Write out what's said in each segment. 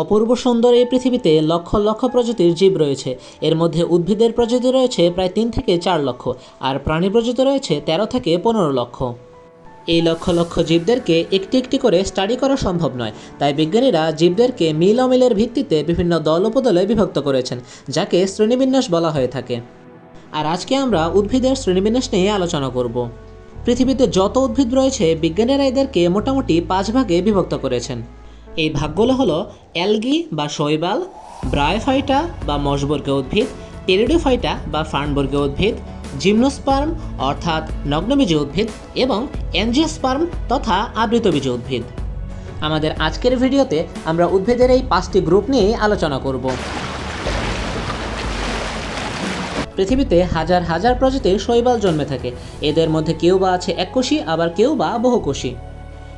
অপূর্ব সুন্দর এই পৃথিবীতে লক্ষ লক্ষ প্রজাতির জীব রয়েছে। এর মধ্যে উদ্ভিদের প্রজাতি রয়েছে প্রায় তিন থেকে চার লক্ষ, আর প্রাণী প্রজাতি রয়েছে তেরো থেকে পনেরো লক্ষ। এই লক্ষ লক্ষ জীবদেরকে একটি একটি করে স্টাডি করা সম্ভব নয়, তাই বিজ্ঞানীরা জীবদেরকে মিল অমিলের ভিত্তিতে বিভিন্ন দল উপদলে বিভক্ত করেছেন, যাকে শ্রেণীবিন্যাস বলা হয়ে থাকে। আর আজকে আমরা উদ্ভিদের শ্রেণীবিন্যাস নিয়ে আলোচনা করব। পৃথিবীতে যত উদ্ভিদ রয়েছে, বিজ্ঞানীরা এদেরকে মোটামুটি পাঁচ ভাগে বিভক্ত করেছেন। এই ভাগগুলো হলো অ্যালগি বা শৈবাল, ব্রায়োফাইটা বা মশবর্গীয় উদ্ভিদ, টেরিডোফাইটা বা ফার্নবর্গীয় উদ্ভিদ, জিমনোস্পার্ম অর্থাৎ নগ্নবীজী উদ্ভিদ এবং অ্যাঞ্জিওস্পার্ম তথা আবৃতবীজী উদ্ভিদ। আমাদের আজকের ভিডিওতে আমরা উদ্ভিদের এই পাঁচটি গ্রুপ নিয়ে আলোচনা করব। পৃথিবীতে হাজার হাজার প্রজাতির শৈবাল জন্মে থাকে। এদের মধ্যে কেউ বা আছে এককোষী, আবার কেউ বা বহুকোষী।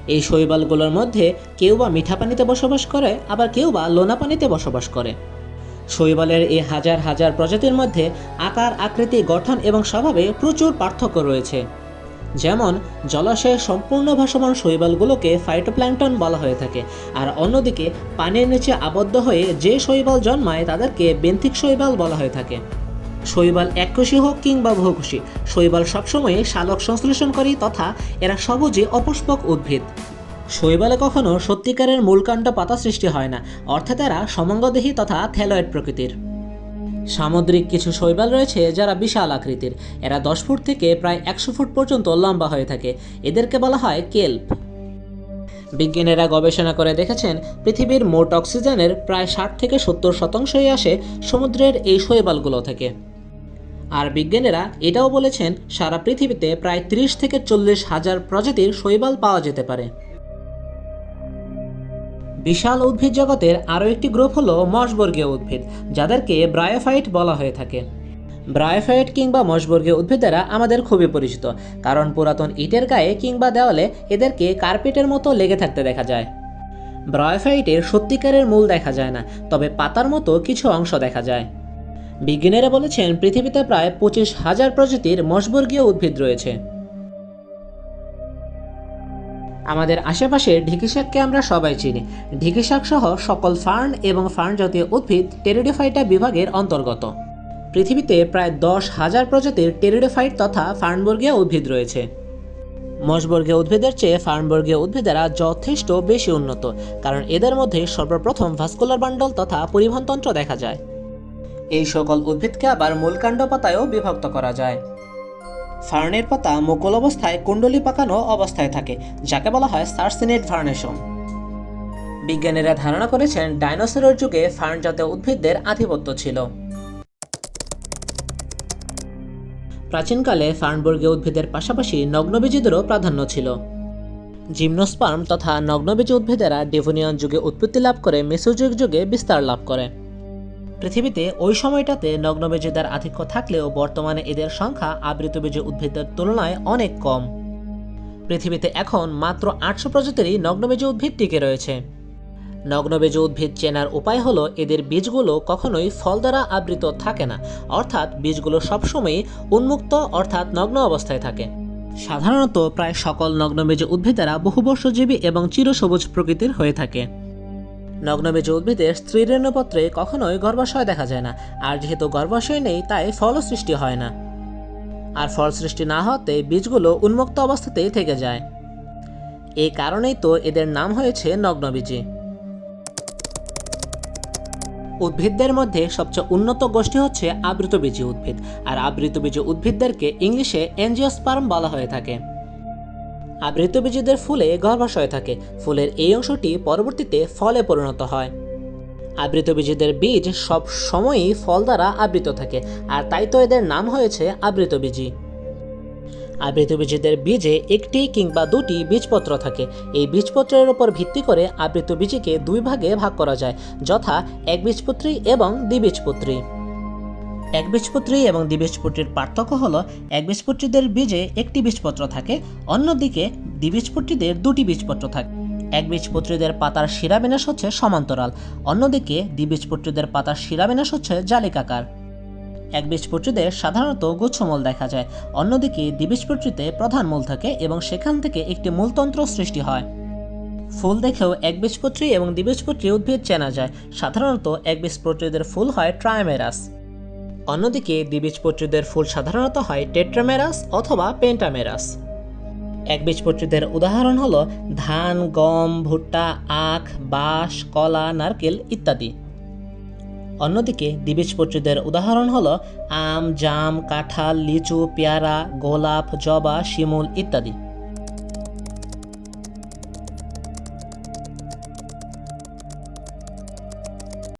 এই শৈবালগুলোর মধ্যে কেউ বা মিঠা পানিতে বসবাস করে, আবার কেউ বা লোনা পানিতে বসবাস করে। শৈবালের এই হাজার হাজার প্রজাতির মধ্যে আকার, আকৃতি, গঠন এবং স্বভাবে প্রচুর পার্থক্য রয়েছে। যেমন, জলাশয়ে সম্পূর্ণ ভাসমান শৈবালগুলোকে ফাইটোপ্ল্যাঙ্কটন বলা হয়ে থাকে, আর অন্যদিকে পানির নিচে আবদ্ধ হয়ে যে শৈবাল জন্মায় তাদেরকে বেন্থিক শৈবাল বলা হয়ে থাকে। শৈবাল এককোষী হোক কিংবা বহুকোষী, শৈবাল সবসময় শালক সংশ্লেষণকারী তথা এরা সবুজে অপুষ্পক উদ্ভিদ। শৈবালে কখনো সত্যিকারের মূলকাণ্ড পাতা সৃষ্টি হয় না, অর্থাৎ এরা সমঙ্গদেহী তথা থ্যালয়েড প্রকৃতির। সামুদ্রিক কিছু শৈবাল রয়েছে যারা বিশাল আকৃতির। এরা দশ ফুট থেকে প্রায় একশো ফুট পর্যন্ত লম্বা হয়ে থাকে। এদেরকে বলা হয় কেল্প। বিজ্ঞানীরা গবেষণা করে দেখেছেন, পৃথিবীর মোট অক্সিজেনের প্রায় ষাট থেকে সত্তর শতাংশই আসে সমুদ্রের এই শৈবালগুলো থেকে। আর বিজ্ঞানীরা এটাও বলেছেন সারা পৃথিবীতে প্রায় ত্রিশ থেকে চল্লিশ হাজার প্রজাতির শৈবাল পাওয়া যেতে পারে। বিশাল উদ্ভিদ জগতের আরও একটি গ্রুপ হলো মশবর্গীয় উদ্ভিদ, যাদেরকে ব্রায়োফাইট বলা হয়ে থাকে। ব্রায়োফাইট কিংবা মশবর্গীয় উদ্ভিদেরা আমাদের খুবই পরিচিত, কারণ পুরাতন ইটের গায়ে কিংবা দেওয়ালে এদেরকে কার্পেটের মতো লেগে থাকতে দেখা যায়। ব্রায়োফাইটের সত্যিকারের মূল দেখা যায় না, তবে পাতার মতো কিছু অংশ দেখা যায়। বিজ্ঞানীরা বলেছেন, পৃথিবীতে প্রায় পঁচিশ হাজার প্রজাতির মশবর্গীয় উদ্ভিদ রয়েছে। আমাদের আশেপাশে ঢিকি শাককে আমরা সবাই চিনি। ঢিকি শাক সহ সকল ফার্ন এবং ফার্ন জাতীয় উদ্ভিদ টেরিডোফাইটা বিভাগের অন্তর্গত। পৃথিবীতে প্রায় দশ হাজার প্রজাতির টেরিডোফাইট তথা ফার্নবর্গীয় উদ্ভিদ রয়েছে। মশবর্গীয় উদ্ভিদের চেয়ে ফার্নবর্গীয় উদ্ভিদেরা যথেষ্ট বেশি উন্নত, কারণ এদের মধ্যে সর্বপ্রথম ভাস্কুলার বান্ডল তথা পরিবহনতন্ত্র দেখা যায়। এই সকল উদ্ভিদকে আবার মূলকাণ্ড পাতায়ও বিভক্ত করা যায়। ফার্নের পাতা মুকুল অবস্থায় কুণ্ডলি পাকানো অবস্থায় থাকে, যাকে বলা হয় সার্সিনেট ভার্নেশন বিজ্ঞানীরা ধারণা করেছেন ডাইনোসরের যুগে ফার্ন জাতীয় উদ্ভিদদের আধিপত্য ছিল। প্রাচীনকালে ফার্নবর্গীয় উদ্ভিদের পাশাপাশি নগ্নবীজীদেরও প্রাধান্য ছিল। জিমনোস্পার্ম তথা নগ্নবীজ উদ্ভিদেরা ডেভোনিয়ান যুগে উৎপত্তি লাভ করে মেসোজুগ যুগে বিস্তার লাভ করে। পৃথিবীতে ওই সময়টাতে নগ্নবীজদের আধিক্য থাকলেও বর্তমানে এদের সংখ্যা আবৃতবীজ উদ্ভিদের তুলনায় অনেক কম। পৃথিবীতে এখন মাত্র আটশো প্রজাতিরই নগ্নবীজ উদ্ভিদ টিকে রয়েছে। নগ্নবীজ উদ্ভিদ চেনার উপায় হলো এদের বীজগুলো কখনোই ফল দ্বারা আবৃত থাকে না, অর্থাৎ বীজগুলো সবসময়ই উন্মুক্ত, অর্থাৎ নগ্ন অবস্থায় থাকে। সাধারণত প্রায় সকল নগ্নবীজ উদ্ভিদেরা বহুবর্ষজীবী এবং চিরসবুজ প্রকৃতির হয়ে থাকে। নগ্নবীজ উদ্ভিদের স্ত্রী রেণুপত্রে কখনোই গর্ভাশয় দেখা যায় না, আর যেহেতু গর্ভাশয় নেই, তাই ফল সৃষ্টি হয় না। আর ফল সৃষ্টি না হতে বীজগুলো উন্মুক্ত অবস্থাতেই থেকে যায়। এই কারণেই তো এদের নাম হয়েছে নগ্নবীজী উদ্ভিদদের মধ্যে সবচেয়ে উন্নত গোষ্ঠী হচ্ছে আবৃতবীজী উদ্ভিদ, আর আবৃতবীজী উদ্ভিদদেরকে ইংলিশে এনজিওস্পার্ম বলা হয়ে থাকে। আবৃতবীজীদের ফুলে গর্ভাশয় থাকে। ফুলের এই অংশটি পরবর্তীতে ফলে পরিণত হয়। আবৃতবীজীদের বীজ সব সময়ই ফল দ্বারা আবৃত থাকে, আর তাই তো এদের নাম হয়েছে আবৃতবীজী আবৃতবীজীদের বীজে একটি কিংবা দুটি বীজপত্র থাকে। এই বীজপত্রের উপর ভিত্তি করে আবৃতবীজীকে দুই ভাগে ভাগ করা যায়, যথা একবীজপত্রী এবং দ্বিবীজপত্রী একবীজপত্রী এবং দ্বিবীজপত্রীর পার্থক্য হলো একবীজপত্রীদের বীজে একটি বীজপত্র থাকে, অন্যদিকে দ্বিবীজপত্রীদের দুটি বীজপত্র থাকে। একবীজপত্রীদের পাতার শিরাবিন্যাস হচ্ছে সমান্তরাল, অন্যদিকে দ্বিবীজপত্রীদের পাতার শিরাবিন্যাস হচ্ছে জালিকাকার। একবীজপত্রীদের সাধারণত গুচ্ছমূল দেখা যায়, অন্যদিকে দ্বিবীজপত্রীতে প্রধান মূল থাকে এবং সেখান থেকে একটি মূলতন্ত্র সৃষ্টি হয়। ফুল দেখেও একবীজপত্রী এবং দ্বিবীজপত্রী উদ্ভিদ চেনা যায়, সাধারণত একবীজপত্রীদের ফুল হয় ট্রায়ামেরাস অন্যদিকে দ্বিবীজপত্রীদের ফুল সাধারণত হয় টেট্রামেরাস অথবা পেন্টামেরাস। একবীজপত্রীদের উদাহরণ হলো ধান, গম, ভুট্টা, আখ, বাঁশ, কলা, নারকেল ইত্যাদি। অন্যদিকে দ্বিবীজপত্রীদের উদাহরণ হলো আম, জাম, কাঁঠাল, লিচু, পেয়ারা, গোলাপ, জবা, শিমুল ইত্যাদি।